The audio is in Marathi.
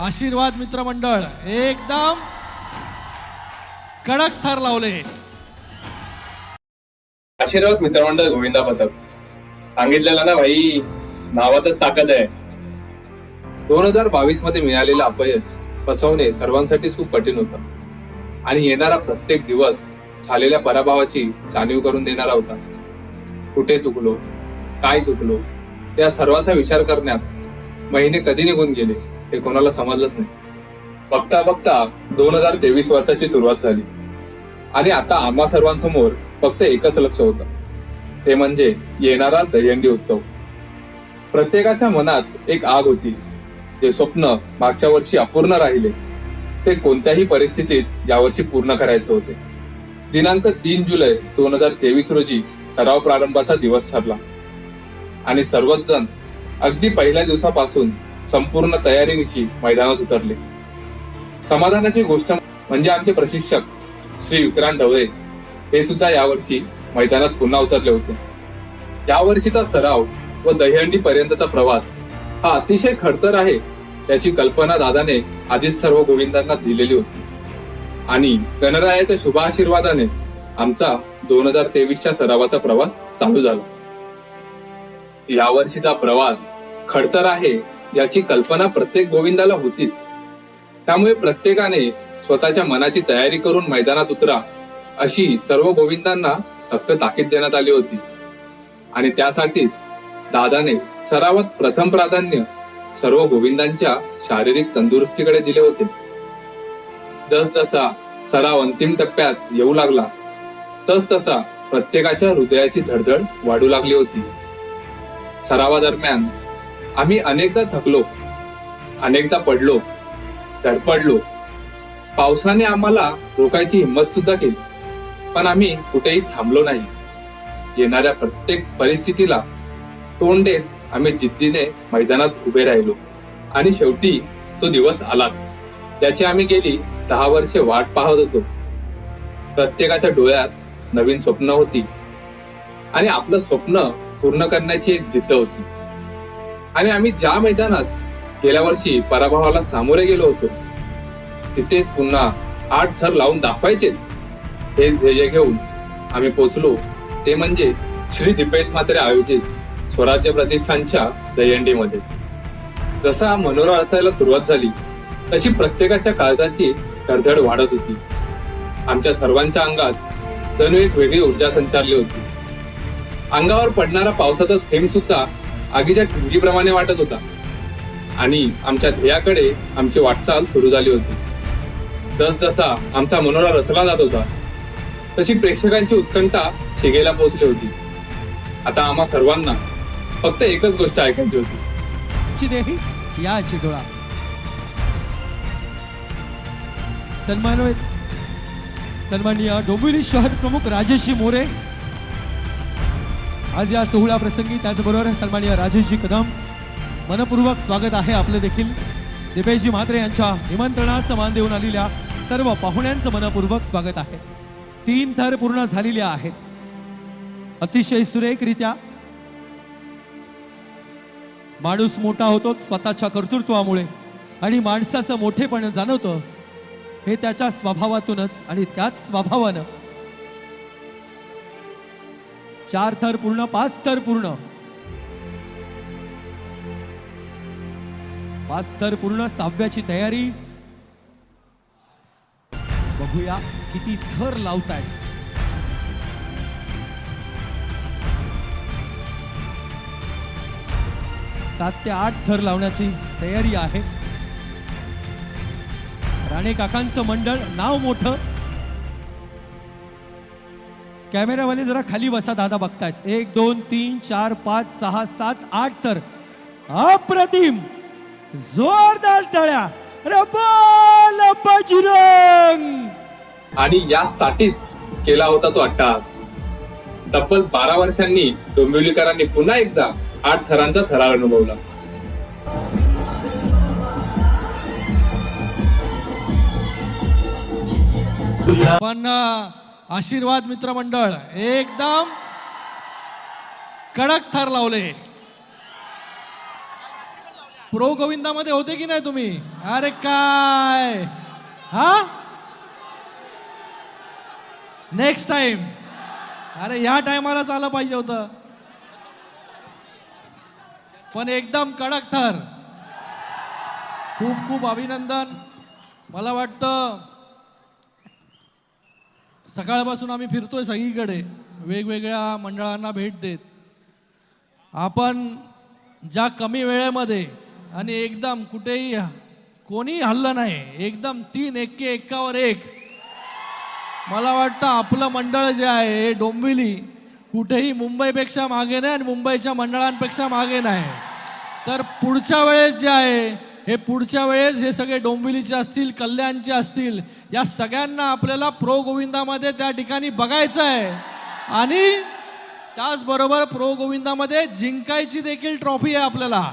आशीर्वाद मित्रमंडळ एकदम कडक थर लावले. आशीर्वाद मित्रमंडळ गोविंदा पथक. सांगितलेलं ना भाई नावातच ताकद आहे. दोन हजार बावीसमध्ये मिळालेलं अपयश पचवणे सर्वांसाठीच खूप कठीण होतं. आणि येणारा प्रत्येक दिवस झालेल्या पराभवाची जाणीव करून देणारा होता. कुठे चुकलो काय चुकलो या सर्वांचा विचार करण्यात महिने कधी निघून गेले? हे कोणाला समजलंच नाही. बघता बघता दोन हजार तेवीस वर्षाची सुरुवात झाली. आणि आता आम्हा सर्वांसमोर फक्त एकच लक्ष होतं. ते म्हणजे येणारा दहीहंडी उत्सव. प्रत्येकाच्या मनात एक आग होती. जे स्वप्न मागच्या वर्षी अपूर्ण राहिले. ते कोणत्याही परिस्थितीत यावर्षी पूर्ण करायचे होते. दिनांक तीन जुलै दोन हजार तेवीस रोजी सराव प्रारंभाचा दिवस ठरला. आणि सर्वच जण अगदी पहिल्या दिवसापासून संपूर्ण तयारीनिशी मैदानात उतरले. समाधानाची गोष्ट म्हणजे आमचे प्रशिक्षक श्री विक्रांत ढवळे हे सुद्धा यावर्षी मैदानात पुन्हा उतरले होते. यावर्षीचा सराव व दहीहंडी पर्यंतचा प्रवास हा अतिशय खडतर आहे याची कल्पना दादाने आधीच सर्व गोविंदांना दिलेली होती. आणि गणरायाच्या शुभ आशीर्वादाने आमचा दोन हजार तेवीसच्या सरावाचा प्रवास चालू झाला. यावर्षीचा प्रवास खडतर आहे याची कल्पना प्रत्येक गोविंदाला होतीच. त्यामुळे प्रत्येकाने स्वतःच्या मनाची तयारी करून मैदानात उतरा अशी सर्व गोविंदांना सक्त ताकीद देण्यात आली होती. आणि त्यासाठीच दादाने सरावात प्रथम प्राधान्य सर्व गोविंदांच्या शारीरिक तंदुरुस्तीकडे दिले होते. जसजसा सराव अंतिम टप्प्यात येऊ लागला तस तसा प्रत्येकाच्या हृदयाची धडधड वाढू लागली होती. सरावादरम्यान आम्ही अनेकदा थकलो अनेकदा पडलो धडपडलो. पावसाने आम्हाला रोखायची हिंमत सुद्धा केली पण आम्ही कुठेही थांबलो नाही. येणाऱ्या प्रत्येक परिस्थितीला तोंड देत आम्ही जिद्दीने मैदानात उभे राहिलो आणि शेवटी तो दिवस आलाच. त्याची आम्ही गेली दहा वर्षे वाट पाहत होतो. प्रत्येकाच्या डोळ्यात नवीन स्वप्न होती आणि आपलं स्वप्न पूर्ण करण्याची एक जिद्द होती. आणि आम्ही ज्या मैदानात गेल्या वर्षी पराभवाला सामोरे गेलो होतो तिथेच पुन्हा आठ थर लावून दाखवायचेच. हे ध्येय घेऊन आम्ही पोचलो. ते म्हणजे श्री दिपेश मात्रे आयोजित स्वराज्य प्रतिष्ठानच्या दहीहंडीमध्ये. जसा मनोरा रचायला सुरुवात झाली तशी प्रत्येकाच्या काळजाची धडधड वाढत होती. आमच्या सर्वांच्या अंगात जणू एक वेगळी ऊर्जा संचारली होती. अंगावर पडणारा पावसाचा थेंब सुद्धा आगीच्या ठिणगीप्रमाणे वाटत होता. आणि आमच्या ध्येयाकडे आमची वाटचाल सुरू झाली होती. जसजसा आमचा मनोरा रचला जात होता तशी प्रेक्षकांची उत्कंठा शिगेला पोहोचली होती. आता आम्हा सर्वांना फक्त एकच गोष्ट ऐकायची होती. या चिडोळा सन्मानित सन्माननीय डोंबिवली शहर प्रमुख राजेशजी मोरे आज या सोहळा प्रसंगी त्याचबरोबर सन्मान्य राजेशजी कदम मनपूर्वक स्वागत आहे आपलं देखील. दिपेशजी म्हात्रे यांच्या निमंत्रणाचं मान देऊन आलेल्या सर्व पाहुण्यांचं मनपूर्वक स्वागत आहे. तीन थर पूर्ण झालेल्या आहेत. अतिशय सुरेखरित्या. माणूस मोठा होतो स्वतःच्या कर्तृत्वामुळे आणि माणसाचं मोठेपण जाणवतं हे त्याच्या स्वभावातूनच आणि त्याच स्वभावानं चार थर पूर्ण पाच थर पूर्ण. पाच थर पूर्ण सहाव्याची तयारी. बघूया किती थर लावतायत. सात ते आठ थर लावण्याची तयारी आहे. राणे काकांचं मंडळ नाव मोठं. कॅमेरावाले जरा खाली बसा दादा बघतायत. एक दोन तीन चार पाच सहा सात आठ तर. अप्रतिम. जोरदार टाळ्या बजरंग! आणि यासाठीच केला होता तो अट्टहास. तब्बल बारा वर्षांनी डोंबिवलीकरांनी पुन्हा एकदा आठ थरांचा थरार अनुभवला. पण आशीर्वाद मित्रमंडळ एकदम कडक थर लावले. प्रो गोविंदामध्ये होते की नाही तुम्ही? अरे काय? हा? नेक्स्ट टाइम अरे या टायमालाच आलं पाहिजे होतं. पण एकदम कडक थर. खूप खूप अभिनंदन. मला वाटतं सकाळपासून आम्ही फिरतोय सगळीकडे. वेगवेगळ्या मंडळांना भेट देत. आपण ज्या कमी वेळेमध्ये आणि एकदम कुठेही कोणी हल्लं नाही एकदम तीन एक्के एकावर एक. मला वाटतं आपलं मंडळ जे आहे हे डोंबिवली कुठेही मुंबईपेक्षा मागे नाही आणि मुंबईच्या मंडळांपेक्षा मागे नाही. तर पुढच्या वेळेस जे आहे हे पुढच्या वेळेस हे सगळे डोंबिवलीचे असतील कल्याणचे असतील या सगळ्यांना आपल्याला प्रो गोविंदामध्ये त्या ठिकाणी बघायचं आहे आणि त्याचबरोबर प्रो गोविंदामध्ये जिंकायची देखील ट्रॉफी आहे आपल्याला.